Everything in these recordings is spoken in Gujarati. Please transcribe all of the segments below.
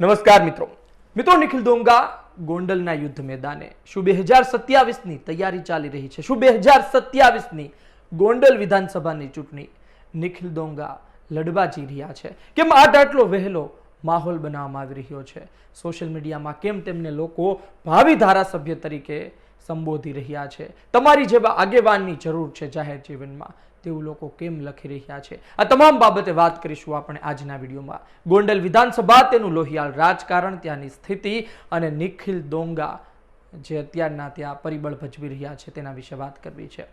નમસ્કાર મિત્રો. મિત્રો, નિખિલ ડોંગા ગોંડલના યુદ્ધ મેદાને. શું બે હજાર સત્યાવીસની તૈયારી ચાલી રહી છે? શું બે હજાર સત્યાવીસની ગોંડલ વિધાનસભાની ચૂંટણી નિખિલ ડોંગા લડવા જઈ રહ્યા છે? કેમ આટ આટલો વહેલો માહોલ બનાવવામાં આવી રહ્યો છે? સોશિયલ મીડિયામાં કેમ તેમને લોકો ભાવિ ધારાસભ્ય તરીકે સંબોધી રહ્યા છે? તમારી જેવા આગેવાનની જરૂર છે જાહેર જીવનમાં. તેવું લોકો કેમ લખી રહ્યા છે? આ તમામ બાબતે વાત કરીશું આપણે આજના વિડીયોમાં. ગોંડલ વિધાનસભા તેનું લોહિયાળ રાજકારણ, ત્યાંની સ્થિતિ અને નિખિલ દોંગા જે અત્યારના ત્યાં પરિબળ ભજવી રહ્યા છે તેના વિશે વાત કરવી છે.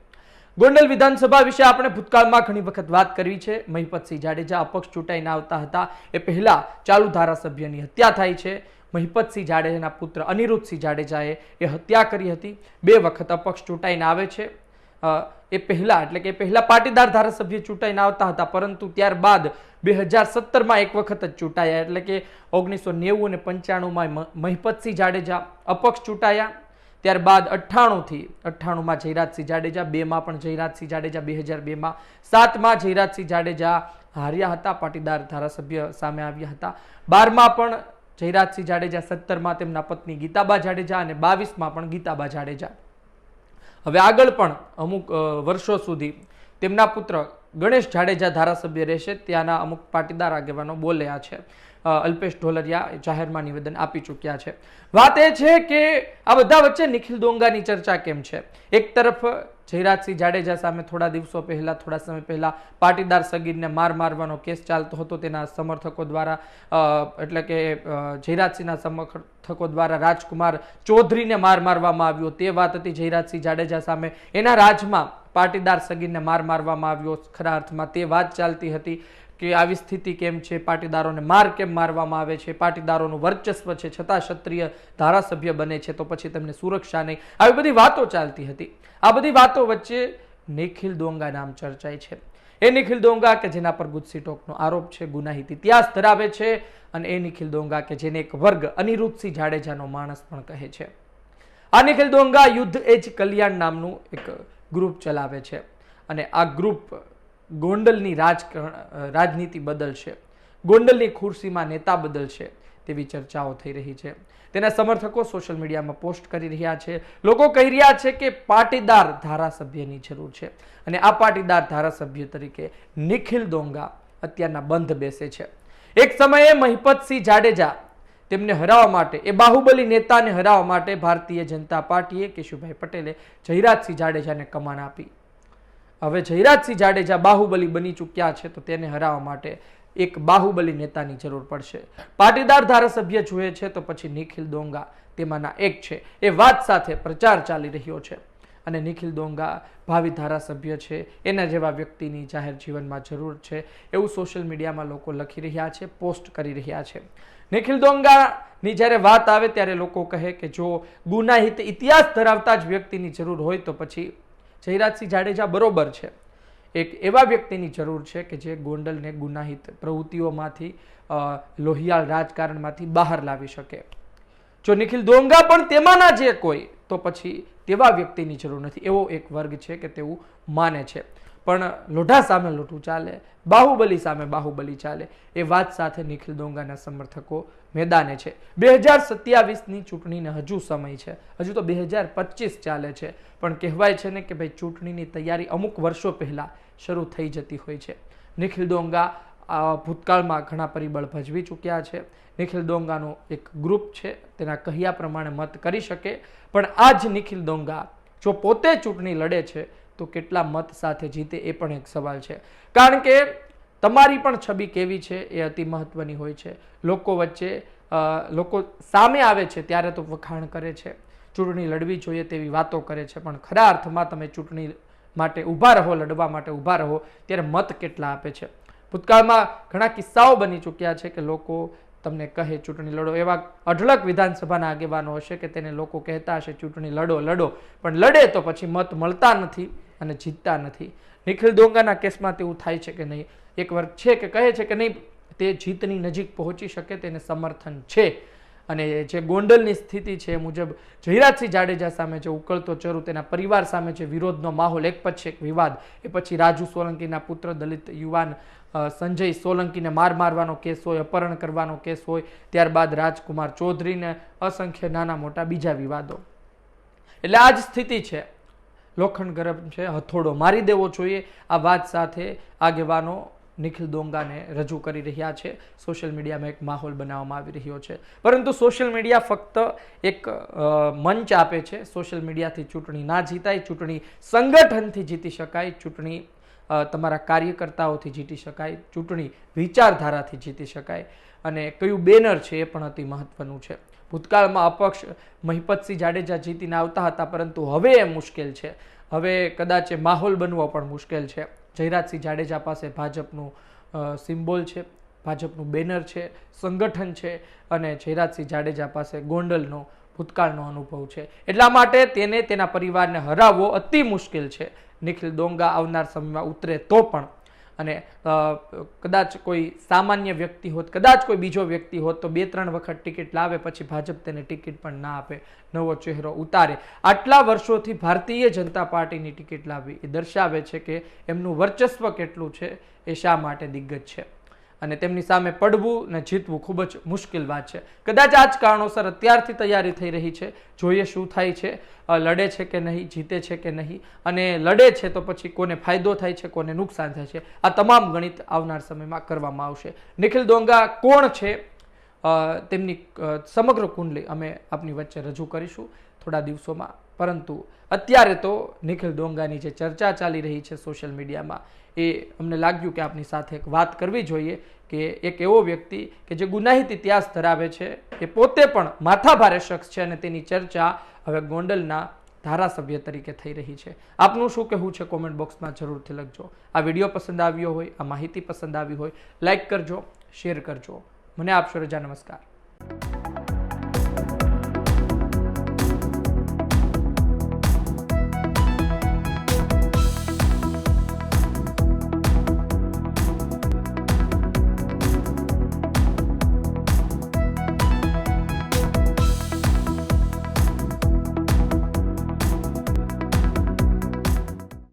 ગોંડલ વિધાનસભા વિશે આપણે ભૂતકાળમાં ઘણી વખત વાત કરવી છે. મહિપતસિંહ જાડેજા અપક્ષ ચૂંટાઈને આવતા હતા. એ પહેલા ચાલુ ધારાસભ્યની હત્યા થાય છે. મહિપતસિંહ જાડેજાના પુત્ર અનિરુદ્ધસિંહ જાડેજાએ એ હત્યા કરી હતી. બે વખત અપક્ષ ચૂંટાઈને આવે છે. એ પહેલા, એટલે કે પહેલાં પાટીદાર ધારાસભ્ય ચૂંટાઈને આવતા હતા, પરંતુ ત્યારબાદ બે હજાર સત્તરમાં એક વખત જ ચૂંટાયા, એટલે કે ઓગણીસો નેવું અને પંચાણુંમાં મહિપતસિંહ જાડેજા અપક્ષ ચૂંટાયા, ત્યારબાદ અઠ્ઠાણુંથી, અઠ્ઠાણુંમાં જયરાજસિંહ જાડેજા, બેમાં પણ જયરાજસિંહ જાડેજા, બે હજાર બેમાં, સાતમાં જયરાજસિંહ જાડેજા હાર્યા હતા, પાટીદાર ધારાસભ્ય સામે આવ્યા હતા, બારમાં પણ જયરાજસિંહ જાડેજા, સત્તરમાં તેમના પત્ની ગીતાબા જાડેજા અને બાવીસમાં પણ ગીતાબા જાડેજા. હવે આગળ પણ અમુક વર્ષો સુધી તેમના પુત્ર ગણેશ જાડેજા ધારાસભ્ય રહેશે. ત્યાંના અમુક પાટીદાર આગેવાનો બોલ્યા છે. અલ્પેશ ઢોલરિયા જાહેરમાં નિવેદન આપી ચૂક્યા છે. વાત એ છે કે આ બધા વચ્ચે નિખિલ ડોંગાની ચર્ચા કેમ છે? એક તરફ જયરાજસિંહ જાડેજા સામે થોડા દિવસો પહેલા, થોડા સમય પહેલા પાટીદાર સગીરને માર મારવાનો કેસ ચાલતો હતો. તેના સમર્થકો દ્વારા એટલે કે જયરાજસિંહના સમર્થકો દ્વારા રાજકુમાર ચૌધરીને માર મારવામાં આવ્યો. તે વાત હતી જયરાજસિંહ જાડેજા સામે. એના રાજમાં પાટીદાર સગીરને માર મારવામાં આવ્યો ખરા અર્થમાં. તે વાત ચાલતી હતી. કે આવી સ્થિતિ કેમ છે? પાટીદારોને માર કેમ મારવામાં આવે છે? પાટીદારોનું વર્ચસ્વ છે છતાં ક્ષત્રિય ધારાસભ્ય બને છે, તો પછી તેમને સુરક્ષા નહીં. આવી બધી વાતો ચાલતી હતી. આ બધી વાતો વચ્ચે નિખિલ દોંગા નામ ચર્ચાય છે. એ નિખિલ દોંગા કે જેના પર ગુજસી ટોકનો આરોપ છે, ગુનાહિત ઇતિહાસ ધરાવે છે અને એ નિખિલ દોંગા કે જેને એક વર્ગ અનિરુદ્ધસિંહ જાડેજાનો માણસ પણ કહે છે. આ નિખિલ દોંગા યુદ્ધ એજ કલ્યાણ નામનું એક ગ્રુપ ચલાવે છે. અને આ ગ્રુપ ગોંડલની રાજકારણ રાજનીતિ બદલશે. ગોંડલની ખુરશીમાં નેતા બદલશે તેવી ચર્ચાઓ થઈ રહી છે. તેના સમર્થકો સોશિયલ મીડિયામાં પોસ્ટ કરી રહ્યા છે. લોકો કહી રહ્યા છે કે પાટીદાર ધારાસભ્યની જરૂર છે અને આ પાટીદાર ધારાસભ્ય તરીકે નિખિલ દોંગા અત્યારના બંધ બેસે છે. એક સમયે મહિપતસિંહ જાડેજા તેમને હરાવવા માટે, એ બાહુબલી નેતાને હરાવવા માટે ભારતીય જનતા પાર્ટીએ કેશુભાઈ પટેલે જયરાજસિંહ જાડેજાને કમાન આપી. હવે જયરાજસિંહ જાડેજા બાહુબલી બની ચૂક્યા છે, તો તેને હરાવવા માટે એક બાહુબલી નેતાની જરૂર પડશે. પાટીદાર ધારાસભ્ય જોઈએ છે, તો પછી નિખિલ દોંગા તેમાંના એક છે. એ વાત સાથે પ્રચાર ચાલી રહ્યો છે. અને નિખિલ દોંગા ભાવિ ધારાસભ્ય છે, એના જેવા વ્યક્તિની જાહેર જીવનમાં જરૂર છે, એવું સોશિયલ મીડિયામાં લોકો લખી રહ્યા છે, પોસ્ટ કરી રહ્યા છે. નિખિલ દોંગાની જ્યારે વાત આવે ત્યારે લોકો કહે કે જો ગુનાહિત ઇતિહાસ ધરાવતા જ વ્યક્તિની જરૂર હોય તો પછી જયરાજસિંહ જાડેજા બરોબર છે. એક એવા વ્યક્તિની જરૂર છે કે જે ગોંડલને ગુનાહિત પ્રવૃત્તિઓમાંથી લોહિયાળ રાજકારણમાંથી બહાર લાવી શકે. જો નિખિલ દોંગા પણ તેમાંના જે કોઈ, તો પછી તેવા વ્યક્તિની જરૂર નથી. એવો એક વર્ગ છે કે તેવું માને છે. પણ લોઢા સામે લોઢું ચાલે, બાહુબલી સામે બાહુબલી ચાલે. એ વાત સાથે નિખિલ દોંગાના સમર્થકો મેદાને છે. બે હજાર સત્યાવીસની ચૂંટણીને હજુ સમય છે. હજુ તો બે હજાર પચીસ ચાલે છે. પણ કહેવાય છે ને કે ભાઈ ચૂંટણીની તૈયારી અમુક વર્ષો પહેલાં શરૂ થઈ જતી હોય છે. નિખિલ આ ભૂતકાળમાં ઘણા પરિબળ ભજવી ચૂક્યા છે. નિખિલ દોંગાનું એક ગ્રુપ છે. તેના કહ્યા પ્રમાણે મત કરી શકે. પણ આ જ નિખિલ દોંગા જો પોતે ચૂંટણી લડે છે તો કેટલા મત સાથે જીતે એ પણ એક સવાલ છે. કારણ કે તમારી પણ છબી કેવી છે એ અતિ મહત્વની હોય છે. લોકો વચ્ચે લોકો સામે આવે છે ત્યારે તો વખાણ કરે છે. ચૂંટણી લડવી જોઈએ તેવી વાતો કરે છે. પણ ખરા અર્થમાં તમે ચૂંટણી માટે ઊભા રહો, લડવા માટે ઊભા રહો, ત્યારે મત કેટલા આપે છે? ભૂતકાળમાં ઘણા કિસ્સાઓ બની ચૂક્યા છે કે લોકો તમને કહે ચૂંટણી લડો. એવા અઢળક વિધાનસભાના આગેવાનો હશે કે તેને લોકો કહેતા હશે ચૂંટણી લડો લડો. પણ લડે તો પછી મત મળતા નથી. અને જીતતા નથી. નિખિલ દોંગાના કેસમાં તેવું થાય છે કે નહીં? એક વર્ગ છે કે કહે છે કે નહીં? તે જીતની નજીક પહોંચી શકે તેને સમર્થન છે. અને જે ગોંડલની સ્થિતિ છે મુજબ જયરાજસિંહ જાડેજા સામે જે ઉકળતો ચરુ તેના પરિવાર સામે જે વિરોધનો માહોલ, એક પછી એક વિવાદ, એ પછી રાજુ સોલંકીના પુત્ર દલિત યુવાન સંજય સોલંકીને માર મારવાનો કેસ હોય, અપહરણ કરવાનો કેસ હોય, ત્યારબાદ રાજકુમાર ચૌધરીને અસંખ્ય નાના મોટા બીજા વિવાદો. એટલે આ જ સ્થિતિ છે. લોખંડ ગરમ છે, હથોડો મારી દેવો જોઈએ. આ વાત સાથે આગેવાનો નિખિલ દોંગાને રજૂ કરી રહ્યા છે. સોશિયલ મીડિયામાં એક માહોલ બનાવવામાં આવી રહ્યો છે. પરંતુ સોશિયલ મીડિયા ફક્ત એક મંચ આપે છે. સોશિયલ મીડિયાથી ચૂંટણી ના જીતાય, ચૂંટણી સંગઠનથી જીતી શકાય, ચૂંટણી તમારા કાર્યકર્તાઓથી જીતી શકાય, ચૂંટણી વિચારધારાથી જીતી શકાય. અને કયું બેનર છે એ પણ અતિ મહત્વનું છે. ભૂતકાળમાં અપક્ષ મહિપતસિંહ જાડેજા જીતીને આવતા હતા, પરંતુ હવે એ મુશ્કેલ છે. હવે કદાચ એ માહોલ બનવો પણ મુશ્કેલ છે. જયરાજસિંહ જાડેજા પાસે ભાજપનું સિમ્બોલ છે, ભાજપનું બેનર છે, સંગઠન છે અને જયરાજસિંહ જાડેજા પાસે ગોંડલનો, ભૂતકાળનો અનુભવ છે. એટલા માટે તેને તેના પરિવારને હરાવવો અતિ મુશ્કેલ છે. નિખિલ ડોંગા આવનાર સમયમાં ઉતરે તો પણ અને કદાચ કોઈ સામાન્ય વ્યક્તિ હોત, કદાચ કોઈ બીજો વ્યક્તિ હોત, તો બે ત્રણ વખત ટિકિટ લાવે, પછી ભાજપ તેને ટિકિટ પણ ના આપે, નવો ચહેરો ઉતારે. આટલા વર્ષોથી ભારતીય જનતા પાર્ટીની ટિકિટ લાવવી એ દર્શાવે છે કે એમનું વર્ચસ્વ કેટલું છે, એ શા માટે દિગ્ગજ છે? અને તેમની સામે પડવું ને જીતવું ખૂબ જ મુશ્કેલ વાત છે. કદાચ આ જ કારણોસર અત્યારથી તૈયારી થઈ રહી છે. જોઈએ શું થાય છે. લડે છે કે નહીં, જીતે છે કે નહીં. અને લડે છે તો પછી કોને ફાયદો થાય છે, કોને નુકસાન થાય છે, આ તમામ ગણિત આવનાર સમયમાં કરવામાં આવશે. નિખિલ ડોંગા કોણ છે? તેમની સમગ્ર કુંડલી અમે આપની વચ્ચે રજૂ કરીશું. થોડા દિવસોમાં પરંતુ અત્યારે તો નિખિલ ડોંગાની જે ચર્ચા ચાલી રહી છે સોશિયલ મીડિયામાં, એ અમને લાગ્યું કે આપની સાથે એક વાત કરવી જોઈએ કે એક એવો વ્યક્તિ કે જે ગુનાહિત ઇતિહાસ ધરાવે છે, એ પોતે પણ માથાભારે શખ્સ છે અને તેની ચર્ચા હવે ગોંડલના ધારાસભ્ય તરીકે થઈ રહી છે. આપનું શું કહેવું છે કોમેન્ટ બોક્સમાં જરૂરથી લખજો. આ વીડિયો પસંદ આવ્યો હોય, આ માહિતી પસંદ આવી હોય લાઇક કરજો, શેર કરજો. મને આપશો રજા, નમસ્કાર.